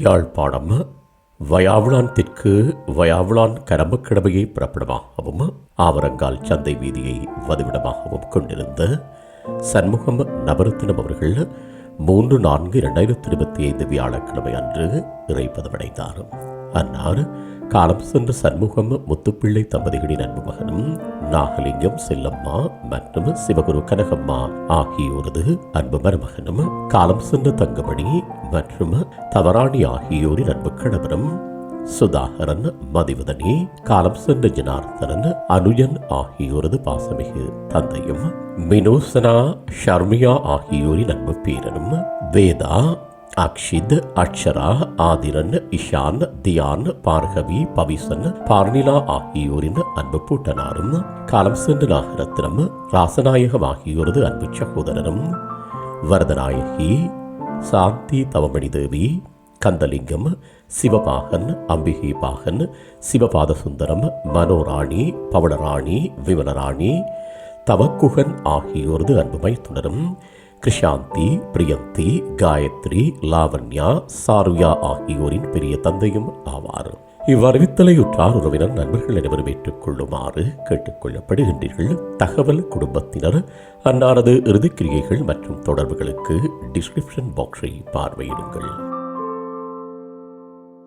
யாழ்ப்பாணம் வயாவுளான் தெற்கு வயாவுளான் கரம்பக்கிழமையை பிறப்பிடமாகவும் ஆவரங்கால் சந்தை வீதியை வதிவிடமாகவும் கொண்டிருந்த சண்முகம் நவரத்தினம் அவர்கள் மூன்று நான்கு இரண்டாயிரத்தி இருபத்தி ஐந்து வியாழக்கிழமை அன்று இறைப்பதவடைந்தார் அன்னார் காலம் சென்ற சண்முகம் முத்துப்பிள்ளை தம்பதிகளின் அன்பு மகனும் நாகலிங்கம் செல்லம்மா மற்றும் சிவகுரு கனகம்மா ஆகியோரது அன்பு மருமகனும் காலம் சென்ற தங்கமணி மற்றும் தவராணி ஆகியோரின் அன்பு கணவரும் சுதாகரன் மதிவதனி காலம் சென்ற ஜனார்த்தனன் அனுஜன் ஆகியோரது பாசமிகு தந்தையும் மினோசனா ஷர்மியா ஆகியோரின் அன்பு பேரனும் வேதா அக்ஷித் அக்ஷரா ஆதிரன் இஷான் தியான் பார்கவி பவிசன் பார்னிலா ஆகியோரின் அன்பு பூட்டனாரும் காலம் சென்று நாகரத்னம் ராசநாயகம் ஆகியோரது அன்பு சகோதரரும் வரதநாயகி சாந்தி தவமணி தேவி கந்தலிங்கம் சிவபாகன் அம்பிகை பாகன் சிவபாத சுந்தரம் மனோராணி பவளராணி விமலராணி தவக்குகன் ஆகியோரது அன்புமை தொடரும் கிருஷாந்தி பிரியந்தி காயத்ரி லாவண்யா சாருயா ஆகியோரின் பெரிய தந்தையும் ஆவார். இவ்வறிவித்தலையுற்றார் உறவினர் நண்பர்கள் அனைவரும் ஏற்றுக்கொள்ளுமாறு கேட்டுக்கொள்ளப்படுகின்றீர்கள். தகவல் குடும்பத்தினர் அன்னாரது இறுதிக்கிரியைகள் மற்றும் தொடர்புகளுக்கு டிஸ்கிரிப்ஷன் பாக்ஸை பார்வையிடுங்கள்.